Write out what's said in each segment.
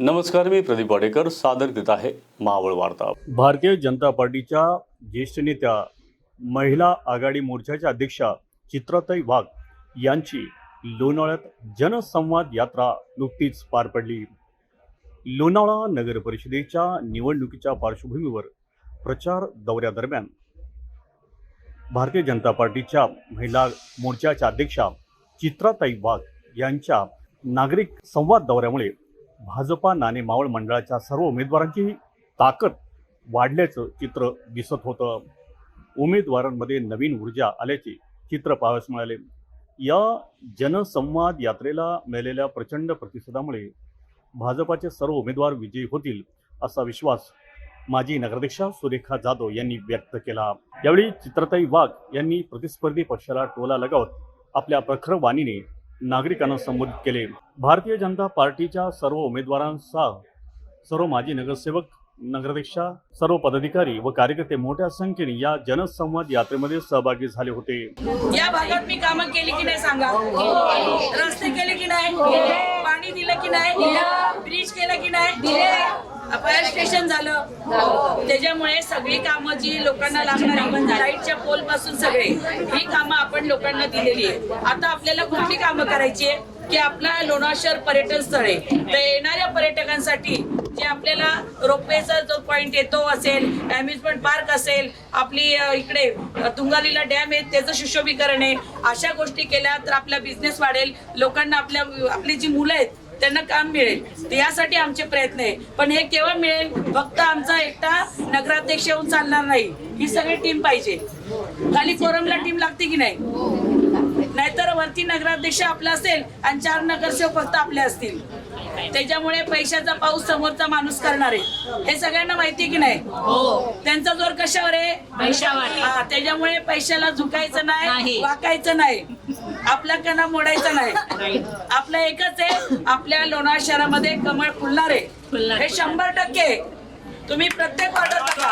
नमस्कार मी प्रदीप वाडेकर सादर करीत आहे मावळ वार्ता. भारतीय जनता पार्टीच्या ज्येष्ठ नेत्या महिला आघाडी मोर्चाच्या अध्यक्षा चित्राताई वाघ यांची लोणावळ्यात जनसंवाद यात्रा नुकतीच पार पडली. लोणावळा नगर परिषदेच्या निवडणुकीच्या पार्श्वभूमीवर प्रचार दौऱ्यादरम्यान भारतीय जनता पार्टीच्या महिला मोर्चाच्या अध्यक्षा चित्राताई वाघ यांच्या नागरिक संवाद दौऱ्यामुळे भाजपा नाणे मावळ मंडळाच्या सर्व उमेदवारांची ताकद वाढल्याचं चित्र दिसत होतं. उमेदवारांमध्ये नवीन ऊर्जा आल्याचे चित्र पाहावयास मिळाले. या जनसंवाद यात्रेला मिळालेल्या प्रचंड प्रतिसादामुळे भाजपाचे सर्व उमेदवार विजयी होतील असा विश्वास माजी नगराध्यक्षा सुरेखा जाधव यांनी व्यक्त केला. यावेळी चित्रताई वाघ यांनी प्रतिस्पर्धी पक्षाला टोला लगावत आपल्या प्रखर वाणीने नागरिकांना संबोधित केले. भारतीय जनता पार्टीच्या सर्व उमेदवारांसह सर्व माजी नगरसेवक नगराध्यक्षा सर्व पदाधिकारी व कार्यकर्ते मोठ्या संख्येने या जनसंवाद यात्रेमध्ये सहभागी झाले होते. या भागात मी कामं केली की नाही सांगा? रस्ते केले की नाही? दिलं की नाही ब्रिज केलं की नाही अपया स्टेशन झालं. त्याच्यामुळे सगळी कामं जी लोकांना लागणारी म्हणजे लाईटच्या पोलपासून सगळे ही कामं आपण लोकांना दिलेली आहे आता आपल्याला कुठली कामं करायची आहे? की आपला लोणार शहर पर्यटन स्थळ आहे. तर येणाऱ्या पर्यटकांसाठी जे आपल्याला रोपवेचा जो पॉइंट येतो असेल अम्युजमेंट पार्क असेल आपली इकडे तुंगालीला डॅम आहे त्याचं सुशोभीकरण आहे अशा गोष्टी केल्या तर आपला बिझनेस वाढेल. लोकांना आपल्या आपली जी मुलं आहेत त्यांना काम मिळेल. यासाठी आमचे प्रयत्न आहे. पण हे केव्हा मिळेल फक्त आमचा एकटा नगराध्यक्ष येऊन चालणार नाही. ही सगळी टीम पाहिजे. खाली कोरमला टीम लागते की नाही? नाहीतर वरती नगराध्यक्ष आपला असेल आणि चार नगरसेवक फक्त आपले असतील. त्याच्यामुळे पैशाचा पाऊस समोरचा माणूस करणार आहे. हे सगळ्यांना माहिती की नाही? त्यांचा जोर कशावर आहे? पैशावर. हा, त्याच्यामुळे पैशाला झुकायचं नाही. वाकायचं नाही. आपला कणा मोडायचा नाही. आपलं एकच आहे आपल्या लोणार शहरामध्ये कमळ फुलणार आहे. हे शंभर टक्के तुम्ही प्रत्येक ऑर्डर बघा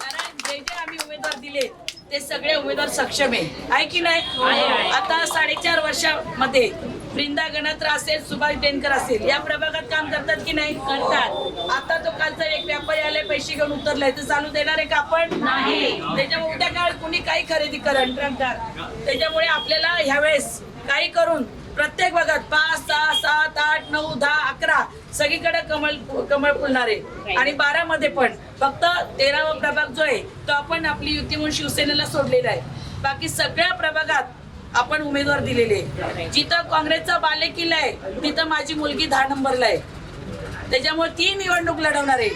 कारण जे जे आम्ही उमेदवार दिले ते सगळे उमेदवार सक्षम आहे. आहे की नाही. आता साडेचार वर्षामध्ये वृंदा गणत्र असेल सुभाष डेनकर असेल. या प्रभागात काम करतात की नाही? करतात. आता तो कालचा एक व्यापारी आले पैसे घेऊन उतरलाय. तर चालू देणार आहे का आपण? नाही. त्याच्यामुळे उद्या काळ कुणी काही खरेदी करण त्याच्यामुळे आपल्याला ह्यावेळेस काही करून प्रत्येक भागात पाच सहा सात आठ नऊ दहा अकरा सगळीकडे कमळ कमळ फुलणार आहे. आणि बारा मध्ये पण. फक्त तेरावा प्रभाग जो आहे तो आपण आपली युती म्हणून शिवसेनेला सोडलेला आहे. बाकी सगळ्या प्रभागात आपण उमेदवार दिलेले. जिथं काँग्रेसचा बालेकिल्ला आहे तिथं माझी मुलगी दहा नंबरला आहे. त्याच्यामुळे ती निवडणूक लढवणार आहे.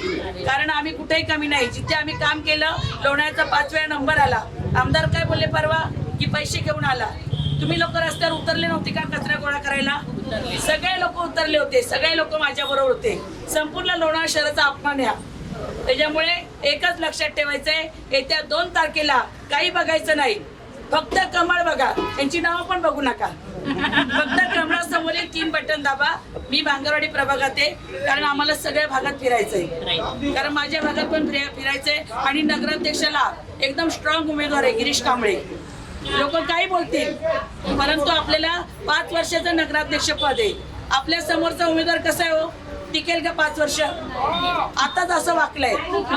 कारण आम्ही कुठेही कमी नाही. जिथे आम्ही काम केलं लोण्याचा पाच वेळा नंबर आला. आमदार काय बोलले परवा? की पैसे घेऊन आला. तुम्ही लोक रस्त्यावर उतरले नव्हते का कचरा गोळा करायला? सगळे लोक उतरले होते. सगळे लोक माझ्या बरोबर होते. संपूर्ण लोणार शहराचा अपमान या त्याच्यामुळे एकच लक्षात ठेवायचंय येत्या दोन तारखेला काही बघायचं नाही. फक्त कमळ बघा. यांची नावं पण बघू नका. फक्त क्रमांकासमोर तीन बटन दाबा. मी भांगरवाडी प्रभागात आहे. कारण आम्हाला सगळ्या भागात फिरायचंय. कारण माझ्या भागात पण फिरायचंय. आणि नगराध्यक्षाला एकदम स्ट्रॉंग उमेदवार आहे गिरीश कांबळे. लोक काही बोलतील परंतु आपल्याला पाच वर्षाचं नगराध्यक्ष पद आहे. आपल्या समोरचा उमेदवार कसा आहे हो? टिकेल का पाच वर्ष? आताच असं वाकलंय.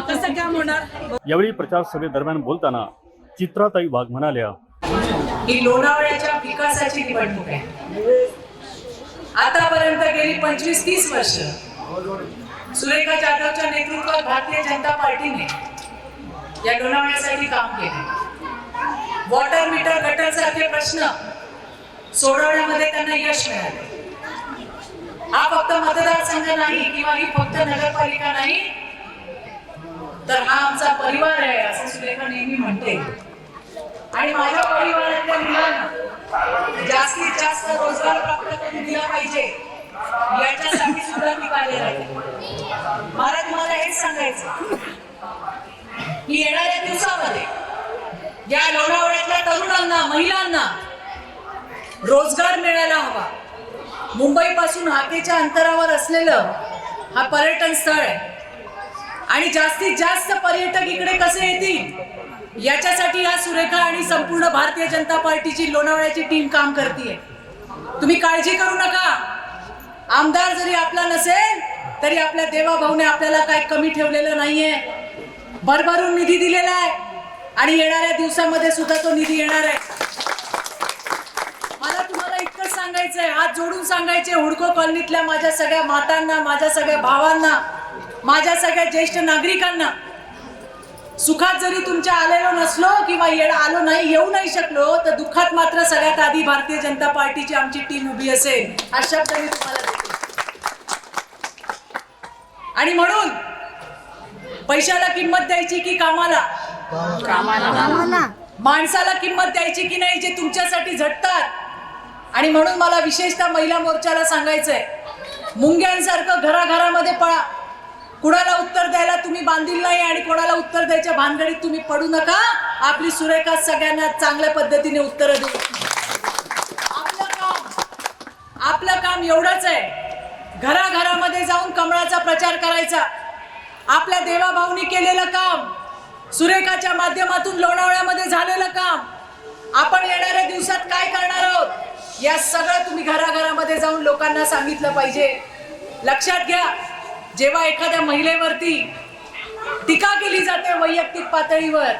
कसं काम होणार? यावेळी प्रचार सभेदरम्यान बोलताना चित्राताई वाघ म्हणाल्या ही लोणावळ्याच्या विकासाची निवडणूक आहे. आतापर्यंत गेली पंचवीस तीस वर्ष. सुरेखा जाधवच्या नेतृत्वात भारतीय जनता पार्टीने या लोणावळ्यासाठी काम केले. वॉटर मीटर गटर सारखे प्रश्न सोडवण्यामध्ये त्यांना यश मिळाले. हा फक्त मतदारसंघ नाही किंवा ही फक्त नगरपालिका नाही तर हा आमचा परिवार आहे असं सुरेखा नेहमी म्हणते. आणि माझ्या परिवारातल्या मुलांना जास्तीत जास्त रोजगार प्राप्त करून दिला पाहिजे. याच्यासाठी सुद्धा मी कार्यरत आहे. मला तुम्हाला हेच सांगायचं की येणाऱ्या दिवसामध्ये या लोणावळ्यातल्या तरुणांना महिलांना रोजगार मिळायला हवा. मुंबईपासून हाकेच्या अंतरावर असलेलं हा पर्यटन स्थळ आहे. आणि जास्तीत जास्त पर्यटक इकडे कसे येतील? याच्यासाठी या सुरेखा आणि संपूर्ण भारतीय जनता पार्टीची लोणावळ्याची टीम काम करते तुम्ही काळजी करू नका. आमदार जरी आपला नसेल तरी आपल्या देवाभाऊने आपल्याला काही कमी ठेवलेलं नाहीये. भरभरून निधी दिलेला आहे. आणि येणाऱ्या दिवसामध्ये सुद्धा तो निधी येणार आहे. मला तुम्हाला इतकंच सांगायचंय. हात जोडून सांगायचे हुडको कॉलनीतल्या माझ्या सगळ्या मातांना माझ्या सगळ्या भावांना माझ्या सगळ्या ज्येष्ठ नागरिकांना सुखात जरी तुमच्या आलेलो नसलो किंवा येड आलो नाही येऊ नाही शकलो तर दुःखात मात्र सगळ्यात आधी भारतीय जनता पार्टीची आमची टीम उभी असेल हा शब्द मी तुम्हाला देते. आणि म्हणून पैशाला किंमत द्यायची की कामाला? माणसाला किंमत द्यायची की नाही जे तुमच्यासाठी झटतात? आणि म्हणून मला विशेषतः महिला मोर्चाला सांगायचंय मुंग्यांसारखं घराघरामध्ये पळा. कुणाला उत्तर द्यायला तुम्ही बांधील नाही आणि कोणाला उत्तर द्यायच्या भानगडीत तुम्ही पडू नका. आपली सुरेखा सगळ्यांना चांगल्या पद्धतीने उत्तरं देऊ. आपलं काम आपलं काम एवढंच आहे. घराघरामध्ये जाऊन कमळाचा प्रचार करायचा. आपल्या देवाभाऊनी केलेलं काम सुरेखाच्या माध्यमातून लोणावळ्यामध्ये झालेलं काम. आपण येणाऱ्या दिवसात काय करणार आहोत? या सगळं तुम्ही घराघरामध्ये जाऊन लोकांना सांगितलं पाहिजे. लक्षात घ्या जेव्हा एखाद्या महिलेवरती टीका केली जाते वैयक्तिक पातळीवर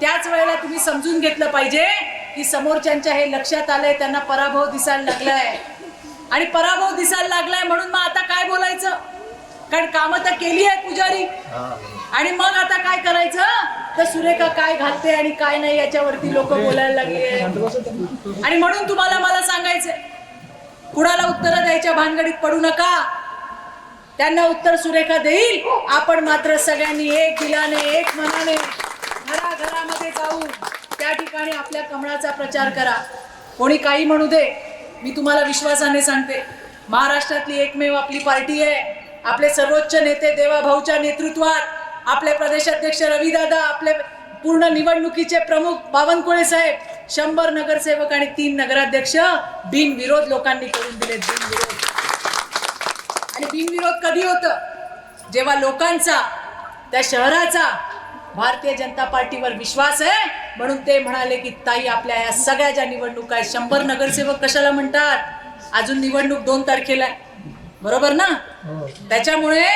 त्याच वेळेला तुम्ही समजून घेतलं पाहिजे की समोरच्यांच्या हे लक्षात आलंय त्यांना पराभव दिसायला लागलाय. आणि पराभव दिसायला लागलाय म्हणून मग आता काय बोलायचं? कारण कामं तर केली आहेत पुजारी. आणि मग आता काय करायचं? तर सुरेखा काय घालते आणि काय नाही याच्यावरती लोक बोलायला लागले आणि म्हणून तुम्हाला मला सांगायचंय कुणाला उत्तरं द्यायच्या भानगडीत पडू नका. त्यांना उत्तर सुरेखा देईल. आपण मात्र सगळ्यांनी एक दिलाने एक मनाने घराघरामध्ये जाऊन त्या ठिकाणी आपल्या कमळाचा प्रचार करा. कोणी काही म्हणू दे मी तुम्हाला विश्वासाने सांगते. महाराष्ट्रातली एकमेव आपली पार्टी आहे. आपले सर्वोच्च नेते देवाभाऊच्या नेतृत्वात आपले प्रदेशाध्यक्ष रविदादा आपले पूर्ण निवडणुकीचे प्रमुख बावनकुळे साहेब शंभर नगरसेवक आणि तीन नगराध्यक्ष बिनविरोध लोकांनी करून दिले बिनविरोध. आणि बिनविरोध कधी होतं? जेव्हा लोकांचा त्या शहराचा भारतीय जनता पार्टीवर विश्वास आहे म्हणून ते म्हणाले की ताई आपल्या या सगळ्या ज्या निवडणुका आहेत. शंभर नगरसेवक कशाला म्हणतात? अजून निवडणूक दोन तारखेला आहे. बरोबर ना? त्याच्यामुळे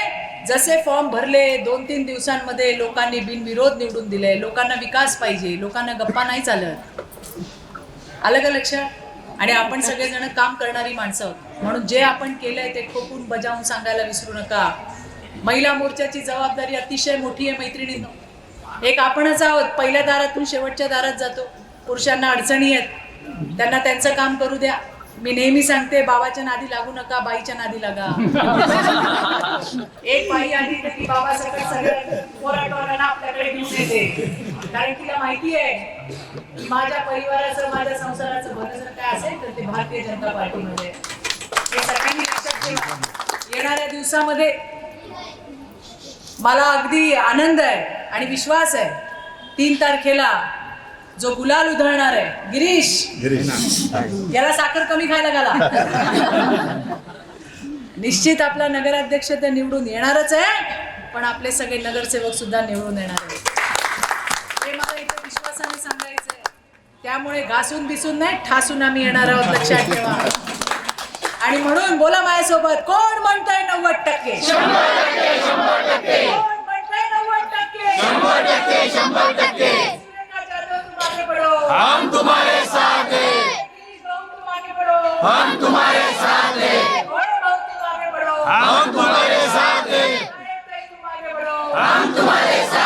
जसे फॉर्म भरले दोन तीन दिवसांमध्ये लोकांनी बिनविरोध निवडून दिले. लोकांना विकास पाहिजे. लोकांना गप्पा नाही चालत. आलं का लक्षात? आणि आपण सगळेजण काम करणारी माणसं. आहोत म्हणून जे आपण केलंय ते ठोकून बजावून सांगायला विसरू नका. महिला मोर्चाची जबाबदारी अतिशय मोठी आहे मैत्रिणींनो. एक आपणच आहोत. पहिल्या दारातून शेवटच्या दारात जातो. पुरुषांना अडचणी आहेत. त्यांना त्यांचं काम करू द्या. मी नेहमी सांगते बाबाच्या नादी लागू नका बाईच्या नादी लागा. एक बाई आली बाबा सगळं सगळं आपल्याकडे घेऊन येते. कारण तिला माहिती आहे माझ्या परिवाराचं माझ्या संसाराचं भलं जर काय असेल तर ते भारतीय जनता पार्टीमध्ये आहे. हे सगळ्यांनी लक्षात ठेवा. येणाऱ्या दिवसामध्ये मला अगदी आनंद आहे आणि विश्वास आहे. तीन तारखेला जो गुलाल उधळणार आहे गिरीश. याला साखर कमी खायला घाला. निश्चित आपला नगराध्यक्ष तर निवडून येणारच आहे पण आपले सगळे नगरसेवक सुद्धा निवडून येणार आहेत हे मला इथे विश्वासाने सांगायचं आहे त्यामुळे घासून बिसून नाही ठासून आम्ही येणार आहोत लक्षात ठेवा. आणि म्हणून बोला माझ्यासोबत कोण म्हणताय नव्वद टक्के? कोण म्हणतंय नव्वद टक्के? हम तुम्हारे साथ हम तुम्हारे साथ हम तुम्हारे साथ हम तुम्हारे साथ